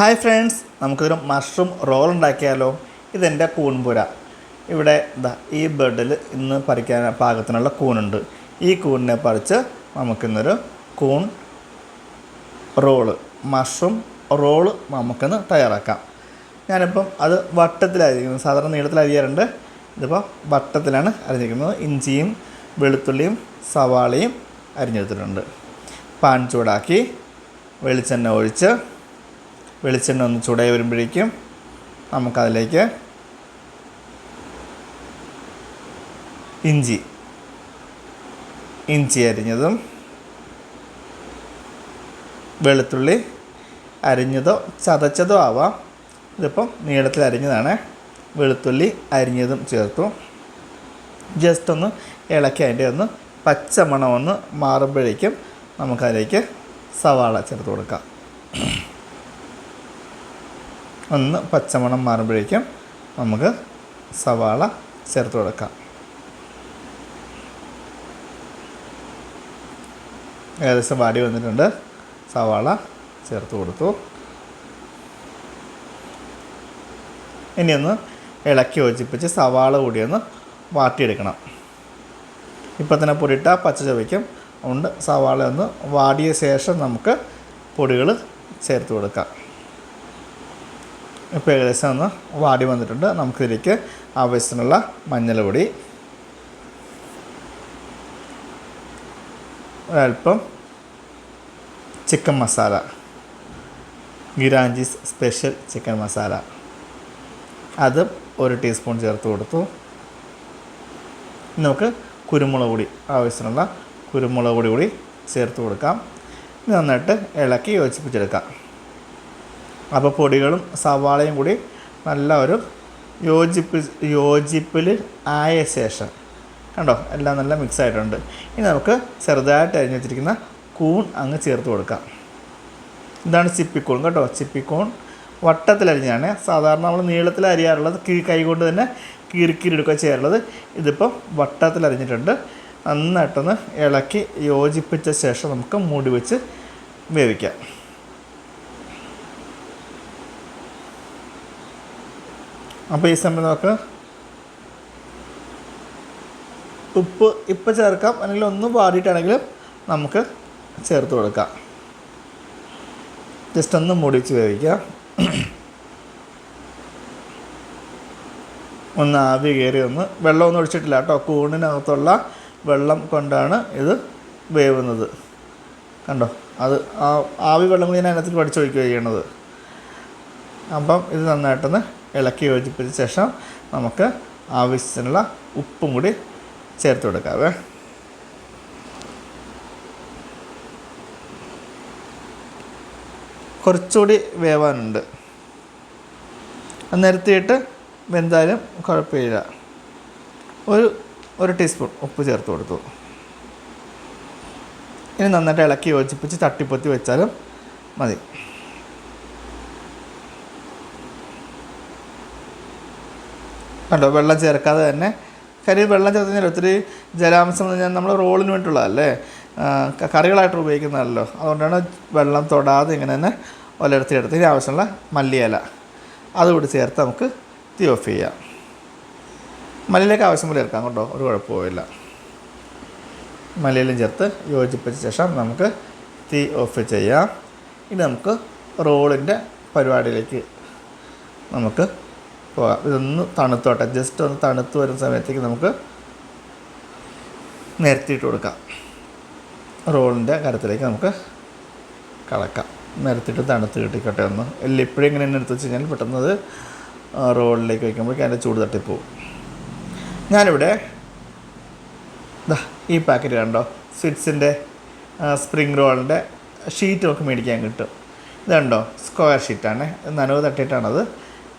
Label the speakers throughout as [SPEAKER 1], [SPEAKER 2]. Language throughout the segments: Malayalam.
[SPEAKER 1] ഹായ് ഫ്രണ്ട്സ് നമുക്കൊരു മഷ്റൂം റോൾ ഉണ്ടാക്കിയാലോ? ഇതെന്റെ കൂൺപുര. ഇവിടെ ഇതാ ഈ ബെഡിൽ ഇന്ന് പറിക്കാൻ പാകത്തിനുള്ള കൂണുണ്ട്. ഈ കൂണിനെ പറിച്ച് നമുക്കിന്നൊരു കൂൺ റോൾ മഷ്റൂം റോൾ നമുക്കിന്ന് തയ്യാറാക്കാം. ഞാനിപ്പം അത് വട്ടത്തിലായിരിക്കുന്നത് സാധാരണ നീളത്തിൽ അരിയാറുണ്ട്. ഇതിപ്പോൾ വട്ടത്തിലാണ് അരിഞ്ഞിരിക്കുന്നത്. ഇഞ്ചിയും വെളുത്തുള്ളിയും സവാളയും അരിഞ്ഞെടുത്തിട്ടുണ്ട്. പാൻ ചൂടാക്കി വെളിച്ചെണ്ണ ഒഴിച്ച് വെളിച്ചെണ്ണ ഒന്ന് ചൂടായി വരുമ്പോഴേക്കും നമുക്കതിലേക്ക് ഇഞ്ചി ഇഞ്ചി അരിഞ്ഞതും വെളുത്തുള്ളി അരിഞ്ഞതോ ചതച്ചതോ ആവാം. ഇതിപ്പം നീളത്തിൽ അരിഞ്ഞതാണ്. വെളുത്തുള്ളി അരിഞ്ഞതും ചേർത്തു. ജസ്റ്റ് ഒന്ന് ഇളക്കി അതിന്റെ ഒന്ന് പച്ചമണം ഒന്ന് മാറുമ്പോഴേക്കും നമുക്കതിലേക്ക് സവാള ചേർത്ത് കൊടുക്കാം. ഒന്ന് പച്ചമണം മാറുമ്പോഴേക്കും നമുക്ക് സവാള ചേർത്ത് കൊടുക്കാം. ഏകദേശം വാടി വന്നിട്ടുണ്ട്. സവാള ചേർത്ത് കൊടുത്തു. ഇനി ഒന്ന് ഇളക്കി യോജിപ്പിച്ച് സവാള കൂടി ഒന്ന് വാട്ടിയെടുക്കണം. ഇപ്പം തന്നെ പൊടിയിട്ട പച്ച ചവയ്ക്കും അതുകൊണ്ട് സവാള ഒന്ന് വാടിയ ശേഷം നമുക്ക് പൊടികൾ ചേർത്ത് കൊടുക്കാം. ഇപ്പോൾ ഏകദേശം ഒന്ന് വാടി വന്നിട്ടുണ്ട്. നമുക്കിതിലേക്ക് ആവശ്യത്തിനുള്ള മഞ്ഞൾ പൊടി ഒരല്പം ചിക്കൻ മസാല ഗിരാഞ്ചീസ് സ്പെഷ്യൽ ചിക്കൻ മസാല. അത് ഒരു ടീസ്പൂൺ ചേർത്ത് കൊടുത്തു. നമുക്ക് കുരുമുളക് പൊടി ആവശ്യത്തിനുള്ള കുരുമുളക് പൊടി കൂടി ചേർത്ത് കൊടുക്കാം. നന്നായിട്ട് ഇളക്കി യോജിപ്പിച്ചെടുക്കാം. അപ്പോൾ പൊടികളും സവാളയും കൂടി നല്ല ഒരു യോജിപ്പ് യോജിപ്പിൽ ആയ ശേഷം കണ്ടോ? എല്ലാം നല്ല മിക്സ് ആയിട്ടുണ്ട് ഇനി നമുക്ക് ചെറുതായിട്ട് അരിഞ്ഞ് വെച്ചിരിക്കുന്ന കൂൺ അങ്ങ് ചേർത്ത് കൊടുക്കാം. ഇതാണ് ചിപ്പിക്കൂൺ കേട്ടോ. ചിപ്പിക്കൂൺ വട്ടത്തിലരിഞ്ഞാണ് സാധാരണ നമ്മൾ നീളത്തിൽ അരിയാറുള്ളത് കീ കൈ കൊണ്ട് തന്നെ കീറിക്കീറിയെടുക്കുക ചെയ്യാറുള്ളത്. ഇതിപ്പം വട്ടത്തിലരിഞ്ഞിട്ടുണ്ട് നന്നായിട്ടൊന്ന് ഇളക്കി യോജിപ്പിച്ച ശേഷം നമുക്ക് മൂടി വെച്ച് വേവിക്കാം. അപ്പോൾ ഈ സമയം നമുക്ക് ഉപ്പ് ഇപ്പം ചേർക്കാം. അല്ലെങ്കിൽ ഒന്ന് വാടിയിട്ടാണെങ്കിലും നമുക്ക് ചേർത്ത് കൊടുക്കാം. ജസ്റ്റ് ഒന്ന് മുടിച്ച് വേവിക്കാം. ഒന്ന് ആവി കയറി ഒന്ന് വെള്ളമൊന്നും ഒഴിച്ചിട്ടില്ല കേട്ടോ. കൂണിനകത്തുള്ള വെള്ളം കൊണ്ടാണ് ഇത് വേവുന്നത്. കണ്ടോ? അത് ആ ആവി വെള്ളം കൂടി ഞാൻ അതിനകത്ത് പഠിച്ചൊഴിക്കുക ചെയ്യണത്. അപ്പം ഇത് നന്നായിട്ടൊന്ന് ഇളക്കി യോജിപ്പിച്ച ശേഷം നമുക്ക് ആവശ്യത്തിനുള്ള ഉപ്പും കൂടി ചേർത്ത് കൊടുക്കാവേ. കുറച്ചുകൂടി വേവാനുണ്ട്. നിരത്തിയിട്ട് വെന്താലും കുഴപ്പമില്ല. ഒരു ഒരു ടീസ്പൂൺ ഉപ്പ് ചേർത്ത് കൊടുത്തു. ഇനി നന്നായിട്ട് ഇളക്കി യോജിപ്പിച്ച് തട്ടിപ്പൊത്തി വെച്ചാലും മതി. കണ്ടോ? വെള്ളം ചേർക്കാതെ തന്നെ. കരി വെള്ളം ചേർത്ത് കഴിഞ്ഞാൽ ഒത്തിരി ജലാംശം എന്ന് പറഞ്ഞാൽ നമ്മൾ റോളിന് വേണ്ടിയിട്ടുള്ളതല്ലേ കറികളായിട്ട് ഉപയോഗിക്കുന്നതല്ലോ. അതുകൊണ്ടാണ് വെള്ളം തൊടാതെ ഇങ്ങനെ തന്നെ ഒലർത്തിയെടുത്ത് ഇനി ആവശ്യമുള്ള മല്ലിയില. അതുകൂടി ചേർത്ത് നമുക്ക് തീ ഓഫ് ചെയ്യാം. മല്ലിയിലേക്ക് ആവശ്യം പോലെ ചേർക്കാം കേട്ടോ. ഒരു കുഴപ്പമില്ല മല്ലിയിലും ചേർത്ത് യോജിപ്പിച്ച ശേഷം നമുക്ക് തീ ഓഫ് ചെയ്യാം. ഇനി നമുക്ക് റോളിന്റെ പരിപാടിയിലേക്ക് നമുക്ക് പോകാം ഇതൊന്ന് തണുത്തോട്ടെ. ജസ്റ്റ് ഒന്ന് തണുത്ത് വരുന്ന സമയത്തേക്ക് നമുക്ക് നിരത്തിയിട്ട് കൊടുക്കാം. റോളിന്റെ കരത്തിലേക്ക് നമുക്ക് കളക്കാം നിരത്തിയിട്ട് തണുത്ത് കിട്ടിക്കട്ടെ ഒന്ന്. എല്ലാം ഇപ്പോഴും ഇങ്ങനെ തന്നെ എടുത്ത് വെച്ച് കഴിഞ്ഞാൽ പെട്ടെന്ന് അത് ആ, റോളിലേക്ക് വയ്ക്കുമ്പോഴേക്കും അതിന്റെ ചൂട് തട്ടിപ്പോവും. ഞാനിവിടെ ദാ ഈ പാക്കറ്റ് കണ്ടോ? സ്വിറ്റ്സിന്റെ സ്പ്രിങ് റോളിന്റെ ഷീറ്റ് നമുക്ക് മേടിക്കാൻ കിട്ടും. ഇതുണ്ടോ സ്ക്വയർ ഷീറ്റാണ് നനവ് തട്ടിയിട്ടാണത്.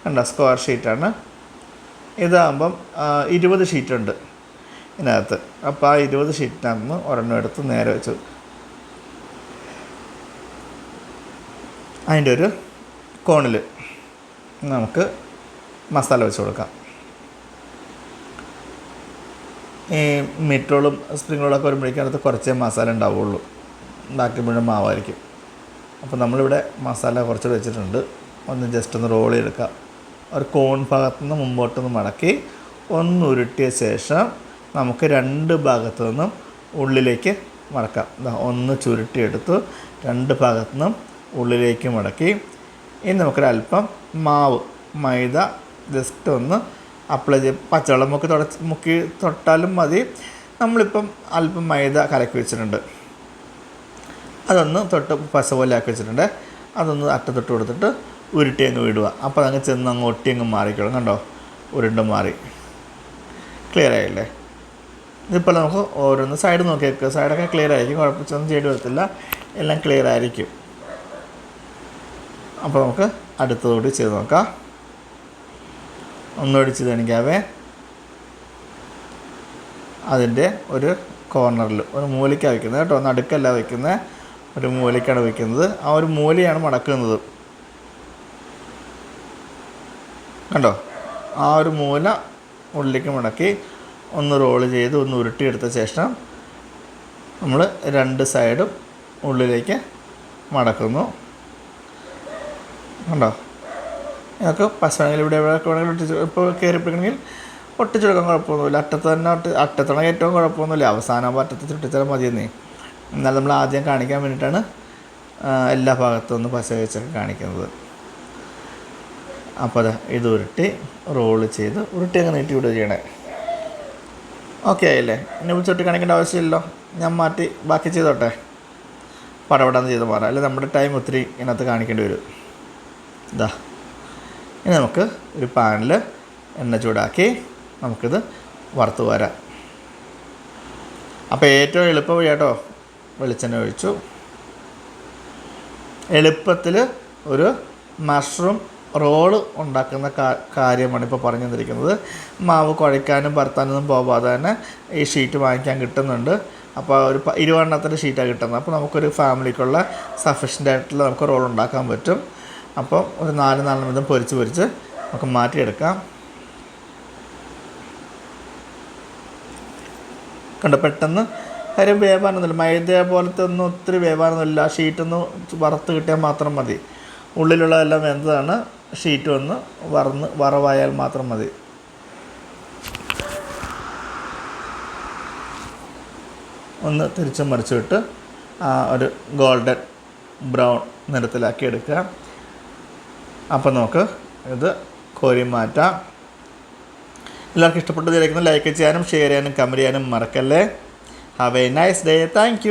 [SPEAKER 1] കണ്ടോ സ്ക്വയർ ഷീറ്റാണ് ഇതാകുമ്പം ഇരുപത് ഷീറ്റുണ്ട് ഇതിനകത്ത്. അപ്പോൾ ആ ഇരുപത് ഷീറ്റിനകത്ത് ഒരെണ്ണം എടുത്ത് നേരെ വെച്ചു. അതിന്റെ ഒരു കോണിൽ നമുക്ക് മസാല വെച്ച് കൊടുക്കാം. ഈ മീറ്റ് സ്പ്രിങ്ങുകളൊക്കെ വരുമ്പോഴേക്കും അടുത്ത് കുറച്ചേ മസാല ഉണ്ടാവുള്ളൂ. ബാക്കി മുഴുവൻ മാവായിരിക്കും. അപ്പോൾ നമ്മളിവിടെ മസാല കുറച്ച് വെച്ചിട്ടുണ്ട്. ഒന്ന് ജസ്റ്റ് ഒന്ന് റോൾ ചെയ്തെടുക്കുക ഒരു കോൺ ഭാഗത്തു നിന്ന് മുമ്പോട്ടൊന്ന് മടക്കി ഒന്ന് ഉരുട്ടിയ ശേഷം നമുക്ക് രണ്ട് ഭാഗത്തു നിന്നും ഉള്ളിലേക്ക് മടക്കാം. ഒന്ന് ചുരുട്ടിയെടുത്തു രണ്ട് ഭാഗത്തു നിന്നും ഉള്ളിലേക്ക് മടക്കി. ഇനി നമുക്കൊരല്പം മാവ് മൈദ ജസ്റ്റ് ഒന്ന് അപ്ലൈ ചെയ്യും പച്ചവെള്ളം മുക്കി തുടച്ച് മുക്കി തൊട്ടാലും മതി. നമ്മളിപ്പം അല്പം മൈദ കലക്കി വെച്ചിട്ടുണ്ട്. അതൊന്ന് തൊട്ട് പശ പോലെ ആക്കി വെച്ചിട്ടുണ്ട്. അതൊന്ന് അറ്റത്തൊട്ട് കൊടുത്തിട്ട് ഉരുട്ടി അങ്ങ് വിടുക. അപ്പോൾ അങ്ങ് ചെന്ന് അങ്ങ് ഒട്ടി അങ്ങ് മാറിക്കോളും. കണ്ടോ? ഉരുണ്ട് മാറി. ക്ലിയർ ആയില്ലേ? ഇതിപ്പോൾ നമുക്ക് ഓരോന്ന് സൈഡ് നോക്കി വെക്കുക സൈഡൊക്കെ ക്ലിയർ ആയിരിക്കും. കുഴപ്പമൊന്നും ചെയ്യേണ്ടി വരത്തില്ല. എല്ലാം ക്ലിയർ ആയിരിക്കും. അപ്പോൾ നമുക്ക് അടുത്തതോട് ചെയ്ത് നോക്കാം. ഒന്നുകൂടി ചെയ്ത് കാണിക്കാവേ അതിന്റെ ഒരു കോർണറിൽ ഒരു മൂലയ്ക്കാണ് വയ്ക്കുന്നത് കേട്ടോ. നടുക്കല്ല വയ്ക്കുന്നത് ഒരു മൂലയ്ക്കാണ് വയ്ക്കുന്നത് ആ ഒരു മൂലയാണ് മടക്കുന്നത്. കണ്ടോ? ആ ഒരു മൂല ഉള്ളിലേക്ക് മടക്കി ഒന്ന് റോൾ ചെയ്ത് ഒന്ന് ഉരുട്ടിയെടുത്ത ശേഷം നമ്മൾ രണ്ട് സൈഡും ഉള്ളിലേക്ക് മടക്കുന്നു. കണ്ടോ? ഇതൊക്കെ പശുവാണെങ്കിൽ ഇവിടെ എവിടെ വേണമെങ്കിലും ഒട്ടിച്ച് ഇപ്പോൾ കയറിപ്പിടിക്കണമെങ്കിൽ ഒട്ടിച്ചെടുക്കാൻ കുഴപ്പമൊന്നുമില്ല. അറ്റത്ത് തന്നെ ഒട്ടി അറ്റത്തണ ഏറ്റവും കുഴപ്പമൊന്നുമില്ല. അവസാനം അറ്റത്ത് ഒട്ടിച്ചാൽ മതിയെന്നേ. എന്നാൽ നമ്മൾ ആദ്യം കാണിക്കാൻ വേണ്ടിയിട്ടാണ് എല്ലാ ഭാഗത്തും ഒന്ന് പശ വെച്ചൊക്കെ കാണിക്കുന്നത്. അപ്പോൾ അതാ ഇത് ഉരുട്ടി റോൾ ചെയ്ത് ഉരുട്ടി അങ്ങനെ നീട്ടി വിടുക ചെയ്യണേ. ഓക്കെ ആയില്ലേ? ഇനി വിളിച്ചൊട്ടി കാണിക്കേണ്ട ആവശ്യമില്ലല്ലോ. ഞാൻ മാറ്റി ബാക്കി ചെയ്തോട്ടെ. പടപടാന്ന് ചെയ്ത് മാറാം. അല്ലെങ്കിൽ നമ്മുടെ ടൈം ഒത്തിരി ഇതിനകത്ത് കാണിക്കേണ്ടി വരും. ഇതാ ഇനി നമുക്ക് ഒരു പാനിൽ എണ്ണ ചൂടാക്കി നമുക്കിത് വറുത്ത് വരാം അപ്പോൾ ഏറ്റവും എളുപ്പ വഴി കേട്ടോ. വെളിച്ചെണ്ണ ഒഴിച്ചു. എളുപ്പത്തിൽ ഒരു മഷ്റൂം റോൾ ഉണ്ടാക്കുന്ന കാര്യമാണ് ഇപ്പോൾ പറഞ്ഞു തന്നിരിക്കുന്നത് മാവ് കുഴയ്ക്കാനും പരത്താനൊന്നും പോകാതെ തന്നെ ഈ ഷീറ്റ് വാങ്ങിക്കാൻ കിട്ടുന്നുണ്ട്. അപ്പോൾ ഒരു ഇരുവണ്ണത്തിന്റെ ഷീറ്റാണ് കിട്ടുന്നത്. അപ്പോൾ നമുക്കൊരു ഫാമിലിക്കുള്ള സഫീഷ്യന്റ് ആയിട്ടുള്ള നമുക്ക് റോൾ ഉണ്ടാക്കാൻ പറ്റും. അപ്പോൾ ഒരു നാല് നാല് വീതം പൊരിച്ച് പൊരിച്ച് നമുക്ക് മാറ്റിയെടുക്കാം. കണ്ട് പെട്ടെന്ന് കാര്യം വേവാനൊന്നുമില്ല. മൈദ പോലത്തെ ഒന്നും ഒത്തിരി വേവാനൊന്നുമില്ല. ഷീറ്റൊന്ന് വറുത്ത് കിട്ടിയാൽ മാത്രം മതി. ഉള്ളിലുള്ളതെല്ലാം എന്താണ്? ഷീറ്റ് ഒന്ന് വറന്ന് വറവായാൽ മാത്രം മതി. ഒന്ന് തിരിച്ചും മറിച്ചിട്ട് ഒരു ഗോൾഡൻ ബ്രൗൺ നിറത്തിലാക്കി എടുക്കുക. അപ്പോൾ നമുക്ക് ഇത് കോരി മാറ്റാം. എല്ലാവർക്കും ഇഷ്ടപ്പെട്ടത് ലൈക്ക് ചെയ്യാനും ഷെയർ ചെയ്യാനും കമന്റ് ചെയ്യാനും മറക്കല്ലേ. Have a nice day thank